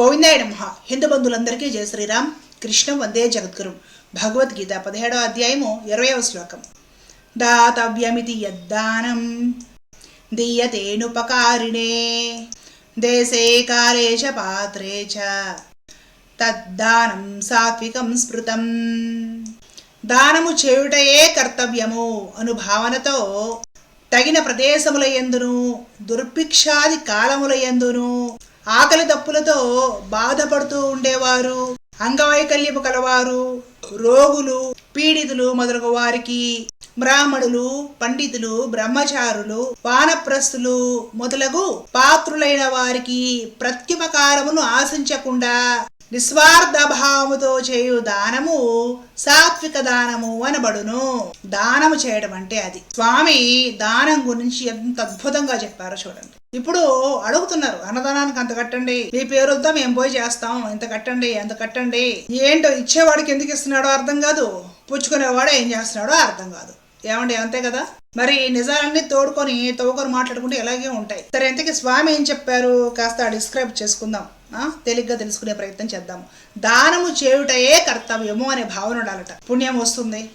గోవిందాయ నమ. హిందూ బంధువులందరికీ జయ శ్రీరామ్. కృష్ణం వందే జగద్గురు. భగవద్గీత పదిహేడవ అధ్యాయము ఇరవయవ శ్లోకం. దాతవ్యమితి యద్దానం. దీయతేనుపకారిణే దేశే కాలే చ పాత్రే చ. తద్దానం సాత్వికం స్మృతం. దానము చేయుటయే కర్తవ్యము. అనుభావనతో తగిన ప్రదేశముల ఎందును దుర్భిక్షాది కాలముల ఎందును ఆకలి తప్పులతో బాధపడుతూ ఉండేవారు అంగవైకల్యము కలవారు రోగులు పీడితులు మొదలగు వారికి బ్రాహ్మణులు పండితులు బ్రహ్మచారులు వానప్రస్థులు మొదలగు పాత్రులైన వారికి ప్రత్యుపకారమును ఆశించకుండా నిస్వార్థ భావముతో చేయు దానము సాత్విక దానము అనబడును. దానము చేయడం అంటే అది. స్వామి దానం గురించి ఎంత అద్భుతంగా చెప్పారో చూడండి. ఇప్పుడు అడుగుతున్నారు అన్నదానానికి అంత కట్టండి మీ పేరుతో మేము పోయి చేస్తాం ఇంత కట్టండి ఎంత కట్టండి. ఏంటో ఇచ్చేవాడికి ఎందుకు ఇస్తున్నాడో అర్థం కాదు పుచ్చుకునేవాడు ఏం చేస్తున్నాడో అర్థం కాదు. ఏమండి అంతే కదా? మరి నిజాలన్నీ తోడుకొని తవ్వుకొని మాట్లాడుకుంటే ఇలాగే ఉంటాయి. సరే ఇంతకీ స్వామి ఏం చెప్పారు? కాస్త డిస్క్రైబ్ చేసుకుందాం. ఆ? తేలిగ్గా తెలుసుకునే ప్రయత్నం చేద్దాము దానము చేయుటయే కర్తవ్యము అనే భావన ఉండాలట. పుణ్యం వస్తుంది.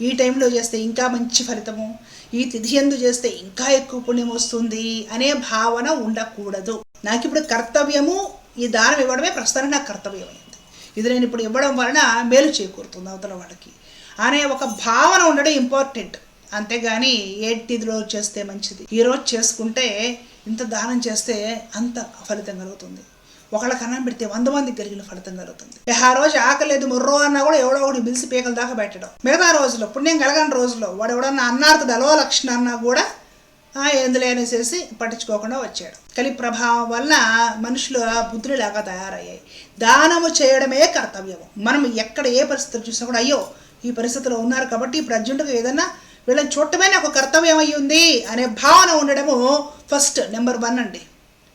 ఈ టైంలో చేస్తే ఇంకా మంచి ఫలితము. ఈ తిథి ఎందు చేస్తే ఇంకా ఎక్కువ పుణ్యం వస్తుంది అనే భావన ఉండకూడదు. నాకు ఇప్పుడు కర్తవ్యము ఈ దానం ఇవ్వడమే ప్రస్తుతానికి నాకు కర్తవ్యం ఇది నేను ఇప్పుడు ఇవ్వడం వలన మేలు చేకూరుతుంది అవతల వాళ్ళకి. అనే ఒక భావన ఉండడం ఇంపార్టెంట్ అంతేగాని ఏ తిథిలో చేస్తే మంచిది? ఈరోజు చేసుకుంటే ఇంత దానం చేస్తే అంత ఫలితం కలుగుతుంది. ఒకళ్ళకి అన్నం పెడితే వంద మందికి కలిగిన ఫలితం కలుగుతుంది. ఆ రోజు ఆకలేదు ముర్రో అన్నా కూడా ఎవడో ఒకటి మిలిసి పీకల దాకా పెట్టడం. మిగతా రోజుల్లో పుణ్యం కలగని రోజుల్లో వాడు ఎవడన్నా అన్నార్థ దళవ లక్షణ అన్నా కూడా ఆ, ఏందులే అనేసేసి పట్టించుకోకుండా వచ్చాడు కలి ప్రభావం వల్ల మనుషులు బుద్ధులాగా తయారయ్యాయి. దానము చేయడమే కర్తవ్యము. మనం ఎక్కడ ఏ పరిస్థితులు చూసినా కూడా అయ్యో ఈ పరిస్థితిలో ఉన్నారు కాబట్టి ఇప్పుడు అర్జెంటుగా వీళ్ళని చూడటమే నాకు కర్తవ్యం అయి ఉంది అనే భావన ఉండడము ఫస్ట్ నెంబర్ వన్ అండి.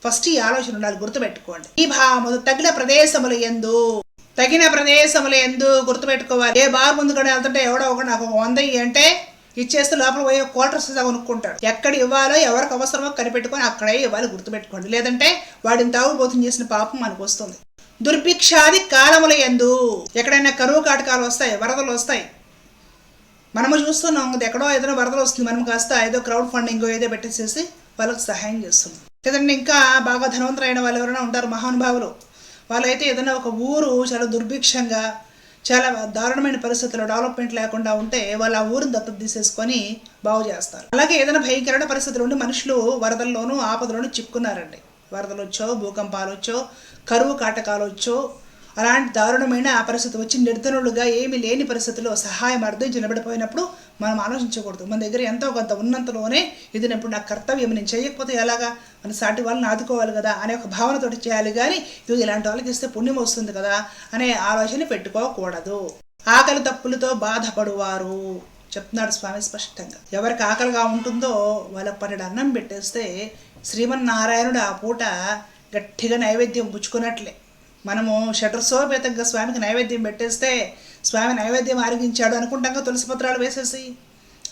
ఫస్ట్ ఈ ఆలోచన ఉండాలి గుర్తుపెట్టుకోండి. ఈ భావము తగిన ప్రదేశములు ఎందు తగిన ప్రదేశములు ఎందు గుర్తుపెట్టుకోవాలి. ఏ బార్ ముందు కూడా వెళ్తుంటే ఎవడో ఒక నాకు ఒక వంద అంటే ఇచ్చేస్తే లోపల పోయే క్వార్టర్స్ కొనుక్కుంటాడు. ఎక్కడ ఇవ్వాలో ఎవరికి అవసరమో కనిపెట్టుకొని అక్కడే ఇవ్వాలి గుర్తుపెట్టుకోండి. లేదంటే వాడిని తాగుబోతుని చేసిన పాపం మనకు వస్తుంది. దుర్భిక్షాది కాలముల ఎందు ఎక్కడైనా కరువు కాటకాలు వస్తాయి వరదలు వస్తాయి. మనము చూస్తున్నాం కదా ఎక్కడో ఏదైనా వరదలు వస్తుంది మనం కాస్త ఏదో క్రౌడ్ ఫండింగ్ ఏదో పెట్టేసేసి వాళ్ళకి సహాయం చేస్తున్నాం. లేదంటే ఇంకా బాగా ధనవంతులైన వాళ్ళు ఎవరైనా ఉంటారు మహానుభావులు. వాళ్ళైతే ఏదైనా ఒక ఊరు చాలా దుర్భిక్షంగా చాలా దారుణమైన పరిస్థితుల్లో డెవలప్మెంట్ లేకుండా ఉంటే వాళ్ళు ఆ ఊరిని దత్తత తీసేసుకొని బాగు చేస్తారు. అలాగే ఏదైనా భయంకరమైన పరిస్థితులు ఉండి మనుషులు వరదల్లోనూ ఆపదలోనూ చిక్కున్నారండి. వరదలు వచ్చో భూకంపాలు వచ్చో కరువు కాటకాలు వచ్చో అలాంటి దారుణమైన ఆ పరిస్థితి వచ్చి నిర్ధనులుగా ఏమీ లేని పరిస్థితిలో సహాయం అర్థం నిలబడిపోయినప్పుడు మనం ఆలోచించకూడదు. మన దగ్గర ఎంతో కొంత ఉన్నంతలోనే ఇది ఇప్పుడు నా కర్తవ్యం నేను చేయకపోతే ఎలాగా? మన సాటి వాళ్ళని ఆదుకోవాలి కదా అనే ఒక భావనతోటి చేయాలి కానీ ఇది ఇలాంటి వాళ్ళకి ఇస్తే పుణ్యం వస్తుంది కదా అనే ఆలోచన పెట్టుకోకూడదు. ఆకలి తప్పులతో బాధపడువారు చెప్తున్నాడు స్వామి స్పష్టంగా. ఎవరికి ఆకలిగా ఉంటుందో వాళ్ళకి పన్నెండు అన్నం పెట్టేస్తే శ్రీమన్నారాయణుడు ఆ పూట గట్టిగా నైవేద్యం పుచ్చుకున్నట్లే. మనము షటర్సోపేతంగా స్వామికి నైవేద్యం పెట్టేస్తే స్వామి నైవేద్యం ఆరగించాడు అనుకుంటాం తులసి పత్రాలు వేసేసి.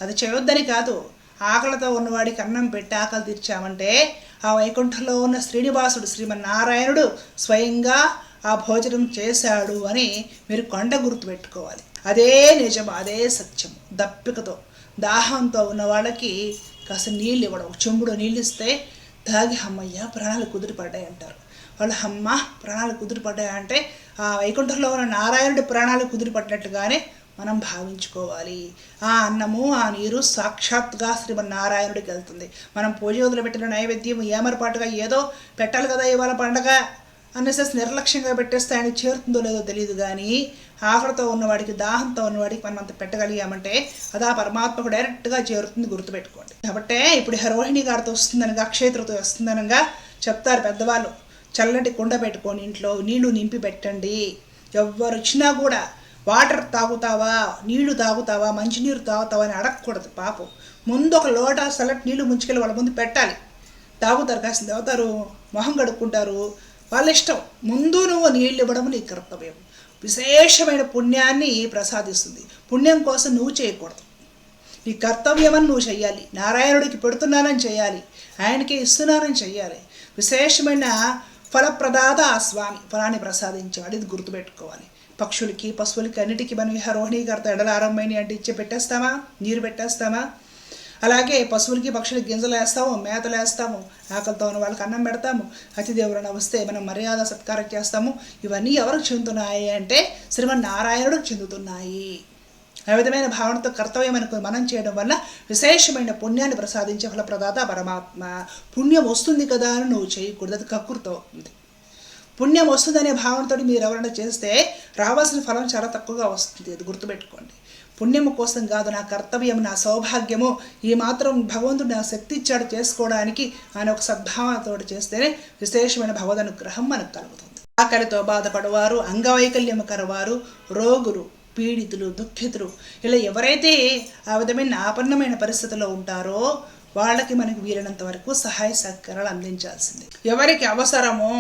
అది చేయొద్దని కాదు. ఆకలితో ఉన్నవాడికి అన్నం పెట్టి ఆకలి తీర్చామంటే ఆ వైకుంఠంలో ఉన్న శ్రీనివాసుడు శ్రీమన్నారాయణుడు స్వయంగా ఆ భోజనం చేశాడు అని మీరు కొండ గుర్తు పెట్టుకోవాలి. అదే నిజం అదే సత్యం దప్పికతో దాహంతో ఉన్న వాళ్ళకి కాస్త నీళ్ళు ఇవ్వడం చెంబుడు నీళ్ళు ఇస్తే తాగి హమ్మయ్య ప్రాణాలు కుదిరిపడ్డాయి అంటారు. వాళ్ళు అమ్మ ప్రాణాలు కుదిరిపడ్డాయి అంటే ఆ వైకుంఠంలో ఉన్న నారాయణుడి ప్రాణాలు కుదిరిపడ్డట్టుగానే మనం భావించుకోవాలి. ఆ అన్నము ఆ నీరు సాక్షాత్గా శ్రీమన్నారాయణుడికి వెళ్తుంది. మనం పూజ వదిలిపెట్టిన నైవేద్యం ఏమరపాటుగా ఏదో పెట్టాలి కదా ఇవాళ పండగ అనేసి నిర్లక్ష్యంగా పెట్టేస్తే ఆయన చేరుతుందో లేదో తెలియదు కానీ ఆకలితో ఉన్నవాడికి దాహంతో ఉన్నవాడికి మనం అంత పెట్టగలిగామంటే అది ఆ పరమాత్మకు డైరెక్ట్గా చేరుతుంది గుర్తుపెట్టుకోండి. కాబట్టి ఇప్పుడు హరోహిణి గారితో వస్తుందనగా అక్షయతృతో వస్తుందనగా చెప్తారు పెద్దవాళ్ళు. చల్లటి కుండ పెట్టుకొని ఇంట్లో నీళ్ళు నింపి పెట్టండి. ఎవ్వరు వచ్చినా కూడా వాటర్ తాగుతావా నీళ్ళు తాగుతావా మంచినీరు తాగుతావా అని అడగకూడదు పాపం. ముందు ఒక లోట చల్లటి నీళ్ళు ముంచుకెళ్ళి వాళ్ళ ముందు పెట్టాలి. తాగుతారు కాసిన తాగుతారు మొహం కడుక్కుంటారు. వాళ్ళ ఇష్టం. ముందు నువ్వు నీళ్ళు ఇవ్వడం నీ కర్తవ్యం. విశేషమైన పుణ్యాన్ని ప్రసాదిస్తుంది. పుణ్యం కోసం నువ్వు చేయకూడదు. నీ కర్తవ్యమని నువ్వు చేయాలి నారాయణుడికి పెడుతున్నానని చేయాలి ఆయనకే ఇస్తున్నానని చేయాలి విశేషమైన ఫలప్రదాత ఆ స్వామి ఫలాన్ని ప్రసాదించేవాడు ఇది గుర్తుపెట్టుకోవాలి. పక్షులకి పశువులకి అన్నిటికీ మనం ఇహ రోహిణీకర్త ఎడల ఆరంభమైన అంటే ఇచ్చి పెట్టేస్తామా? నీరు పెట్టేస్తామా? అలాగే పశువులకి పక్షులకి గింజలు వేస్తాము మేతలు వేస్తాము ఆకలితో ఉన్న వాళ్ళకి అన్నం పెడతాము అతిథి వస్తే మనం మర్యాద సత్కారం చేస్తాము. ఇవన్నీ ఎవరికి చెందుతున్నాయి అంటే శ్రీమన్నారాయణుడికి చెందుతున్నాయి. ఆ విధమైన భావనతో కర్తవ్యం అనుకు మనం చేయడం వల్ల విశేషమైన పుణ్యాన్ని ప్రసాదించే ఫలప్రదాత పరమాత్మ. పుణ్యం వస్తుంది కదా అని నువ్వు చేయకూడదు అది కక్కుర్తో ఉంది పుణ్యం వస్తుందనే భావనతో మీరు ఎవరైనా చేస్తే రావాల్సిన ఫలం చాలా తక్కువగా వస్తుంది అది గుర్తుపెట్టుకోండి. పుణ్యము కోసం కాదు నా కర్తవ్యం నా సౌభాగ్యము. ఈ మాత్రం భగవంతుడు నా శక్తి ఇచ్చాడు చేసుకోవడానికి ఆయన ఒక సద్భావనతో చేస్తేనే విశేషమైన భగవదనుగ్రహం మనకు కలుగుతుంది. ఆకలితో బాధపడవారు అంగవైకల్యము కరవారు రోగులు పీడితులు దుఃఖితులు. ఇలా ఎవరైతే ఆ విధమైన ఆపన్నమైన పరిస్థితిలో ఉంటారో వాళ్ళకి మనకి వీలైనంత వరకు సహాయ సహకారాలు అందించాల్సింది. ఎవరికి అవసరమో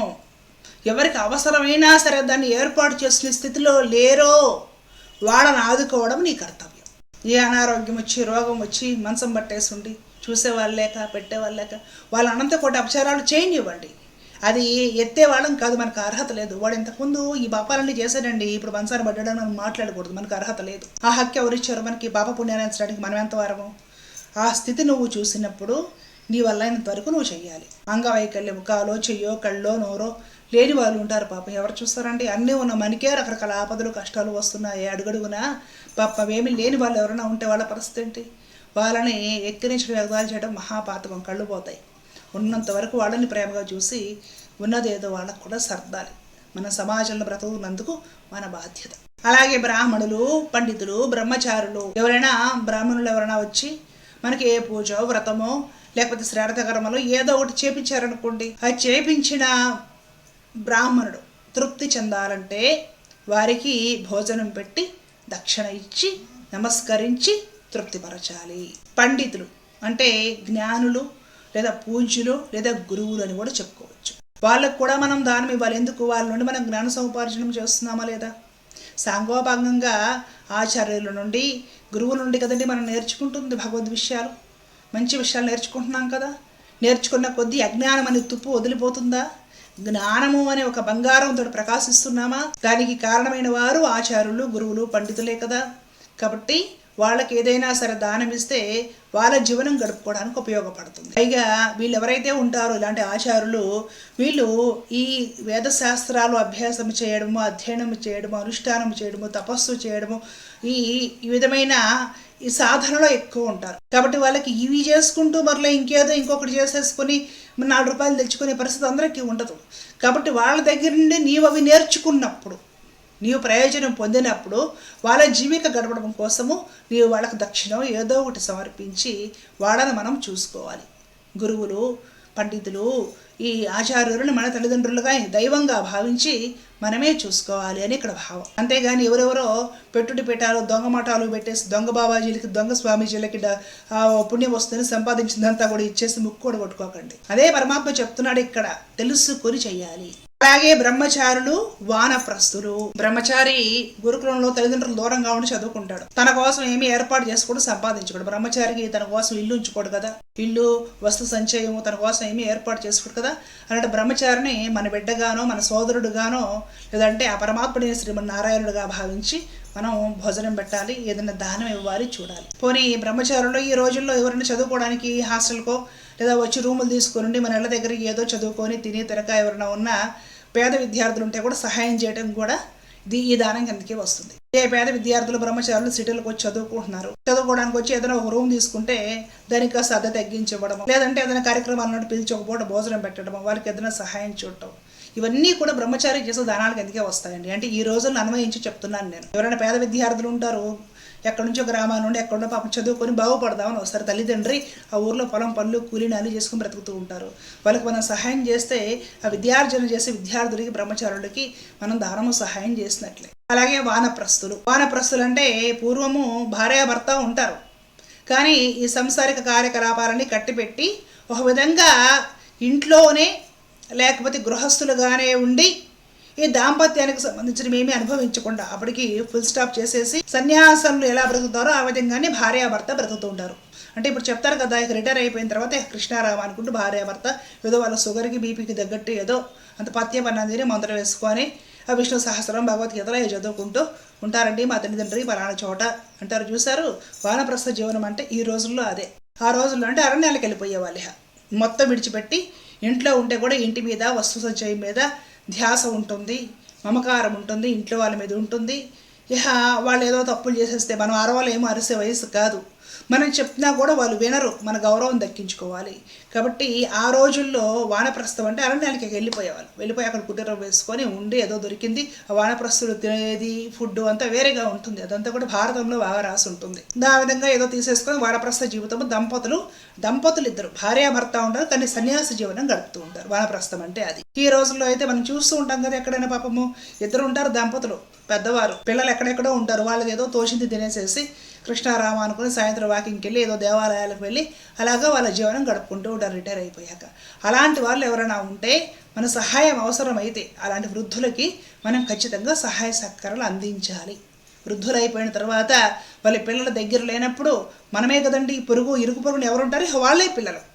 ఎవరికి అవసరమైనా సరే దాన్ని ఏర్పాటు చేసిన స్థితిలో లేరో వాళ్ళని ఆదుకోవడం నీ కర్తవ్యం. ఏ అనారోగ్యం వచ్చి రోగం వచ్చి మంచం పట్టేసి ఉండి చూసేవాళ్ళు లేక పెట్టేవాళ్ళు లేక వాళ్ళ అనంత కోటి అపచారాలు చేయనివ్వండి. అది ఎత్తే వాళ్ళం కాదు మనకు అర్హత లేదు. వాడు ఇంతకుముందు ఈ పాపాలన్నీ చేశాడండి ఇప్పుడు మంచాన్ని పడ్డాడని మనం మాట్లాడకూడదు మనకు అర్హత లేదు. ఆ హక్కు ఎవరు ఇచ్చారు మనకి పాప పుణ్యాన్ని మనం ఎంత వారము? ఆ స్థితి నువ్వు చూసినప్పుడు నీ వల్ల అయినంత వరకు నువ్వు చెయ్యాలి. అంగవైకల్యం కాలో చెయ్యో కళ్ళో నోరో లేని వాళ్ళు ఉంటారు పాపం. ఎవరు చూస్తారండి? అన్నీ ఉన్న మనకే రకరకాల ఆపదలు కష్టాలు వస్తున్నాయి. అడుగడుగునా పాపం ఏమి లేని వాళ్ళు ఎవరైనా ఉంటే వాళ్ళ పరిస్థితి ఏంటి? వాళ్ళని ఎక్కిరించి ఎగదాలు చేయడం మహాపాతకం. కళ్ళు పోతాయి. ఉన్నంత వరకు వాళ్ళని ప్రేమగా చూసి ఉన్నదేదో వాళ్ళకు కూడా సర్దాలి. మన సమాజంలో బ్రతుకున్నందుకు మన బాధ్యత. అలాగే బ్రాహ్మణులు పండితులు బ్రహ్మచారులు ఎవరైనా బ్రాహ్మణులు ఎవరైనా వచ్చి మనకి ఏ పూజో వ్రతమో లేకపోతే శ్రార్థ కర్మలో ఏదో ఒకటి చేపించారనుకోండి. అది చేపించిన బ్రాహ్మణుడు తృప్తి చెందాలంటే వారికి భోజనం పెట్టి దక్షిణ ఇచ్చి నమస్కరించి తృప్తిపరచాలి. పండితులు అంటే జ్ఞానులు లేదా పూజ్యులు లేదా గురువులు అని కూడా చెప్పుకోవచ్చు. వాళ్ళకు కూడా మనం దానం ఇవ్వాలి. ఎందుకు? వాళ్ళ నుండి మనం జ్ఞాన సముపార్జనం చేస్తున్నామా లేదా? సాంగోపాంగంగా ఆచార్యుల నుండి గురువుల నుండి కదండి మనం నేర్చుకుంటుంది భగవద్ విషయాలు. మంచి విషయాలు నేర్చుకుంటున్నాం కదా. నేర్చుకున్న కొద్దీ అజ్ఞానం అనే తుప్పు వదిలిపోతుందా? జ్ఞానము అనే ఒక బంగారంతో ప్రకాశిస్తున్నామా? దానికి కారణమైన వారు ఆచార్యులు గురువులు పండితులే కదా. కాబట్టి వాళ్ళకి ఏదైనా సరే దానం ఇస్తే వాళ్ళ జీవనం గడుపుకోవడానికి ఉపయోగపడుతుంది. పైగా వీళ్ళు ఎవరైతే ఉంటారో ఇలాంటి ఆచారులు వీళ్ళు ఈ వేదశాస్త్రాలు అభ్యాసం చేయడము అధ్యయనం చేయడము అనుష్ఠానం చేయడము తపస్సు చేయడము ఈ ఈ విధమైన ఈ సాధనలో ఎక్కువ ఉంటారు. కాబట్టి వాళ్ళకి ఇవి చేసుకుంటూ మరలా ఇంకేదో ఇంకొకటి చేసేసుకొని నాలుగు రూపాయలు తెచ్చుకునే పరిస్థితి అందరికీ ఉండదు. కాబట్టి వాళ్ళ దగ్గర నుండి నీవు అవి నేర్చుకున్నప్పుడు నీవు ప్రయోజనం పొందినప్పుడు వాళ్ళ జీవిక గడపడం కోసము నీవు వాళ్ళకు దక్షిణం ఏదో ఒకటి సమర్పించి వాళ్ళని మనం చూసుకోవాలి. గురువులు పండితులు ఈ ఆచార్యులను మన తల్లిదండ్రులుగా దైవంగా భావించి మనమే చూసుకోవాలి అని ఇక్కడ భావం. అంతేగాని ఎవరెవరో పెట్టుడి పెట్టాలు దొంగ మఠాలు పెట్టేసి దొంగ బాబాజీలకి దొంగ స్వామీజీలకి పుణ్యం వస్తుంది సంపాదించిందంతా కూడా ఇచ్చేసి ముక్కు కూడా కొట్టుకోకండి. అదే పరమాత్మ చెప్తున్నాడు ఇక్కడ తెలుసుకొని చెయ్యాలి. అలాగే బ్రహ్మచారులు వానప్రస్తులు బ్రహ్మచారి గురుకులంలో తల్లిదండ్రులు దూరంగా ఉండి చదువుకుంటాడు. తన కోసం ఏమి ఏర్పాటు చేసుకోడు సంపాదించుకోడు. బ్రహ్మచారికి తన కోసం ఇల్లు ఉంచుకోడు కదా. ఇల్లు వస్తు సంచయము తన కోసం ఏమి ఏర్పాటు చేసుకోడు కదా. అలాంటి బ్రహ్మచారిని మన బిడ్డగానో మన సోదరుడుగానో లేదంటే ఆ పరమాత్ముడిని శ్రీమన్నారాయణుడుగా భావించి మనం భోజనం పెట్టాలి ఏదైనా దానం ఇవ్వాలి చూడాలి. పోనీ బ్రహ్మచారులు ఈ రోజుల్లో ఎవరైనా చదువుకోవడానికి హాస్టల్కో లేదా వచ్చి రూములు తీసుకుని మన ఇళ్ళ దగ్గర ఏదో చదువుకొని తిని తినక ఎవరైనా ఉన్నా పేద విద్యార్థులు ఉంటే కూడా సహాయం చేయడం కూడా ఇది ఈ దానం కిందకే వస్తుంది. ఏ పేద విద్యార్థులు బ్రహ్మచారులు సిటీలకు వచ్చి చదువుకుంటున్నారు. చదువుకోవడానికి వచ్చి ఏదైనా ఒక రూమ్ తీసుకుంటే దానికి కాస్త అద్దె లేదంటే ఏదైనా కార్యక్రమాలను పిలిచి ఒక పూట భోజనం పెట్టడం వాళ్ళకి ఏదైనా సహాయం చూడటం. ఇవన్నీ కూడా బ్రహ్మచారి చేసే దానాలకు ఎందుకే వస్తాయండి. అంటే ఈ రోజుల్లో అన్వయించి చెప్తున్నాను నేను. ఎవరైనా పేద విద్యార్థులు ఉంటారు ఎక్కడి నుంచో గ్రామాల నుండి ఎక్కడో పాపం చదువుకొని బాగుపడదామని వస్తారు తల్లిదండ్రి ఆ ఊర్లో పొలం పనులు కూలీని అన్ని చేసుకుని బ్రతుకుతూ ఉంటారు. వాళ్ళకి మనం సహాయం చేస్తే ఆ విద్యార్జన చేసే విద్యార్థులకి బ్రహ్మచారులకి మనం దానము సహాయం చేసినట్లే. అలాగే వానప్రస్తులు వానప్రస్తులు అంటే పూర్వము భార్యాభర్త ఉంటారు. కానీ ఈ సంసారిక కార్యకలాపాలని కట్టిపెట్టి ఒక విధంగా ఇంట్లోనే లేకపోతే గృహస్థులుగానే ఉండి ఈ దాంపత్యానికి సంబంధించిన ఏమీ అనుభవించకుండా అప్పటికి ఫుల్ స్టాప్ చేసేసి సన్యాసంలో ఎలా బ్రతుకుతారో ఆ విధంగానే భార్యాభర్త బ్రతుకుతూ ఉంటారు. అంటే ఇప్పుడు చెప్తారు కదా ఇక రిటైర్ అయిపోయిన తర్వాత కృష్ణారావు కృష్ణారామ అనుకుంటూ భార్యాభర్త ఏదో వాళ్ళ షుగర్కి బీపీకి తగ్గట్టు ఏదో అంత పత్యం అన్నది తిని మంత్రం వేసుకొని ఆ విష్ణు సహస్రం భగవద్గీతలో చదువుకుంటూ ఉంటారండి మా తల్లిదండ్రి పలానా చోట అంటారు చూశారు. వానప్రస్థ జీవనం అంటే ఈ రోజుల్లో అదే. ఆ రోజుల్లో అంటే అరణ్యాలకు వెళ్ళిపోయే వాళ్ళ మొత్తం విడిచిపెట్టి ఇంట్లో ఉంటే కూడా ఇంటి మీద వస్తు సంచయం మీద ధ్యాస ఉంటుంది మమకారం ఉంటుంది ఇంట్లో వాళ్ళ మీద ఉంటుంది. ఇహ వాళ్ళు ఏదో తప్పులు చేసేస్తే మనం అరవలేమో అరిసే వయసు కాదు. మనం చెప్పినా కూడా వాళ్ళు వినరు. మన గౌరవం దక్కించుకోవాలి. కాబట్టి ఆ రోజుల్లో వానప్రస్థం అంటే అరణ్యానికి వెళ్ళిపోయేవాళ్ళు. వెళ్ళిపోయి అక్కడ కుటీరం వేసుకొని ఉండి ఏదో దొరికింది ఆ వానప్రస్థులు తినేది ఫుడ్ అంతా వేరేగా ఉంటుంది. అదంతా కూడా భారతంలో బాగా రాసి ఉంటుంది. ఆ విధంగా ఏదో తీసేసుకొని వానప్రస్థ జీవితము దంపతులు దంపతులు ఇద్దరు. భార్యాభర్త ఉంటారు కానీ సన్యాస జీవనం గడుపుతూ ఉంటారు. వానప్రస్థం అంటే అది. ఈ రోజుల్లో అయితే మనం చూస్తూ ఉంటాం కదా ఎక్కడైనా పాపము. ఇద్దరు ఉంటారు దంపతులు పెద్దవారు. పిల్లలు ఎక్కడెక్కడో ఉంటారు. వాళ్ళది ఏదో తోచింది తినేసేసి కృష్ణారామ అనుకుని సాయంత్రం వాకింగ్కి వెళ్ళి ఏదో దేవాలయాలకు వెళ్ళి అలాగా వాళ్ళ జీవనం గడుపుకుంటూ ఉంటారు రిటైర్ అయిపోయాక. అలాంటి వాళ్ళు ఎవరైనా ఉంటే మన సహాయం అవసరమైతే అలాంటి వృద్ధులకి మనం ఖచ్చితంగా సహాయ సహకారాలు అందించాలి. వృద్ధులైపోయిన తర్వాత వాళ్ళ పిల్లల దగ్గర లేనప్పుడు మనమే కదండి ఈ పొరుగు ఇరుగు పొరుగుని ఎవరుంటారు? వాళ్ళే పిల్లలు.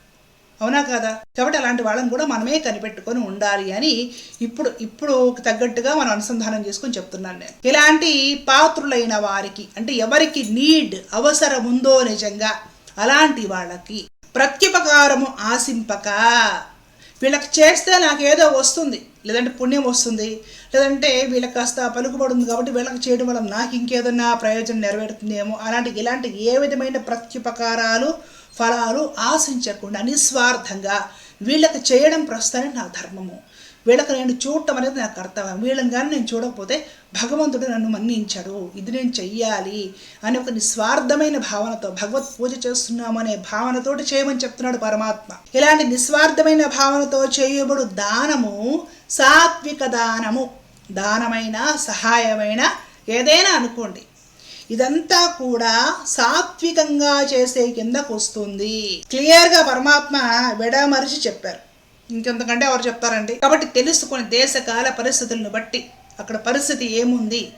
అవునా కదా? కాబట్టి అలాంటి వాళ్ళని కూడా మనమే కనిపెట్టుకొని ఉండాలి అని ఇప్పుడు ఇప్పుడు తగ్గట్టుగా మనం అనుసంధానం చేసుకొని చెప్తున్నాను నేను. ఇలాంటి పాత్రులైన వారికి అంటే ఎవరికి నీడ్ అవసరం ఉందో నిజంగా అలాంటి వాళ్ళకి ప్రత్యుపకారము ఆశింపక వీళ్ళకి చేస్తే నాకేదో వస్తుంది. లేదంటే పుణ్యం వస్తుంది. లేదంటే వీళ్ళకి కాస్త పలుకుబడుంది కాబట్టి వీళ్ళకి చేయడం వల్ల నాకు ఇంకేదన్నా ప్రయోజనం నెరవేరుతుందేమో. అలాంటి ఇలాంటి ఏ విధమైన ప్రత్యుపకారాలు ఫలాలు ఆశించకుండా నిస్వార్థంగా వీళ్ళకి చేయడం ప్రస్తుతానికి నా ధర్మము. వీళ్ళకి నేను చూడటం అనేది నా కర్తవ్యం వీళ్ళని కానీ నేను చూడకపోతే భగవంతుడు నన్ను మన్నించాడు. ఇది నేను చెయ్యాలి అనే ఒక నిస్వార్థమైన భావనతో భగవత్ పూజ చేస్తున్నాము అనే భావనతోటి చేయమని చెప్తున్నాడు పరమాత్మ. ఇలాంటి నిస్వార్థమైన భావనతో చేయబడు దానము సాత్విక దానము. దానమైన సహాయమైన ఏదైనా అనుకోండి. ఇదంతా కూడా సాత్వికంగా చేసే కిందకు వస్తుంది క్లియర్గా పరమాత్మ విడమరిచి చెప్పారు. ఇంకెంతకంటే ఎవరు చెప్తారండి. కాబట్టి తెలుసుకుని దేశకాల పరిస్థితులను బట్టి అక్కడ పరిస్థితి ఏముంది?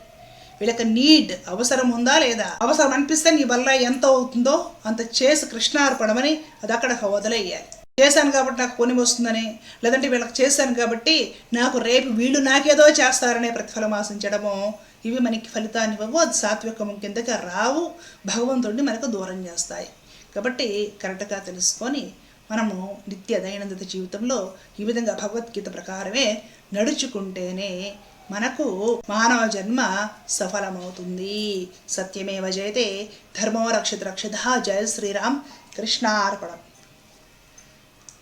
వీళ్ళకి నీడ్ అవసరం ఉందా లేదా? అవసరం అనిపిస్తే నీ వల్ల ఎంత అవుతుందో అంత చేసి కృష్ణార్పణమని అది అక్కడ వదిలేయాలి. చేశాను కాబట్టి నాకు పుణ్యం వస్తుందని లేదంటే వీళ్ళకి చేశాను కాబట్టి నాకు రేపు వీళ్ళు నాకేదో చేస్తారనే ప్రతిఫలం ఆశించడము ఇవి మనకి ఫలితాన్ని ఇవ్వవు. అది సాత్వికం కిందకి రావు. భగవంతుడిని మనకు దూరం చేస్తాయి. కాబట్టి కరెక్ట్గా తెలుసుకొని మనము నిత్య దైనందిత జీవితంలో ఈ విధంగా భగవద్గీత ప్రకారమే నడుచుకుంటేనే మనకు మానవ జన్మ సఫలమవుతుంది. సత్యమేవ జయతే. ధర్మో రక్షిత రక్షిత. జయ శ్రీరామ్. కృష్ణార్పణం.